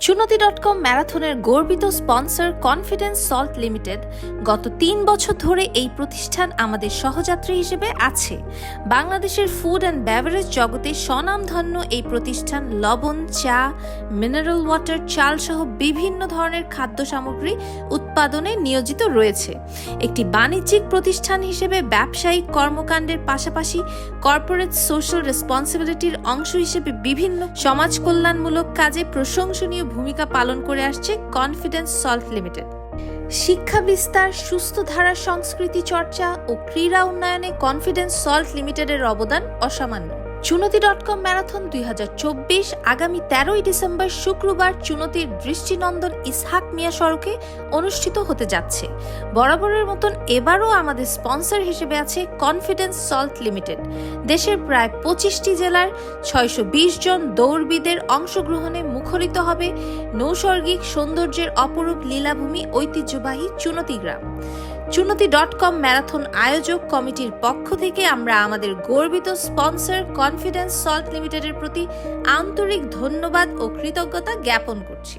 Chunati dot com ম্যারাথনের গর্বিত sponsor confidence salt limited গত তিন বছর ধরে এই প্রতিষ্ঠান আমাদের সহযাত্রী হিসেবে আছে। বাংলাদেশের ফুড অ্যান্ড ব্যাভারেজ জগতে স্বনামধন্য এই প্রতিষ্ঠান লবণ, চা, মিনারেল ওয়াটার চাল সহ বিভিন্ন ধরনের খাদ্য সামগ্রী উৎপাদনে নিয়োজিত রয়েছে। একটি বাণিজ্যিক প্রতিষ্ঠান হিসেবে ব্যবসায়িক কর্মকাণ্ডের পাশাপাশি কর্পোরেট সোশ্যাল রেসপন্সিবিলিটির অংশ হিসেবে বিভিন্ন সমাজ কল্যাণমূলক কাজে প্রশংসনীয় ভূমিকা পালন করে আসছে কনফিডেন্স সল্ট লিমিটেড। শিক্ষা বিস্তার, সুস্থ ধারা, সংস্কৃতি চর্চা ও ক্রীড়া উন্নয়নে কনফিডেন্স সল্ট লিমিটেডের অবদান অসামান্য। চুনতি ডট কম ম্যারাথন দুই হাজার চব্বিশ আগামী তেরোই ডিসেম্বর শুক্রবার চুনতির দৃষ্টিনন্দন ইসহাক মিয়া সড়কে অনুষ্ঠিত হতে যাচ্ছে। বরাবরের মতন এবারও আমাদের স্পন্সর হিসেবে আছে কনফিডেন্স সল্ট লিমিটেড। দেশের প্রায় পঁচিশটি জেলার ছয়শো বিশ জন দৌড়বিদের অংশগ্রহণে মুখরিত হবে নৈসর্গিক সৌন্দর্যের অপরূপ লীলাভূমি ঐতিহ্যবাহী চুনতি গ্রাম। চুনতি ডট কম ম্যারাথন আয়োজক কমিটির পক্ষ থেকে আমরা আমাদের গর্বিত স্পন্সর কনফিডেন্স সল্ট লিমিটেডের প্রতি আন্তরিক ধন্যবাদ ও কৃতজ্ঞতা জ্ঞাপন করছি।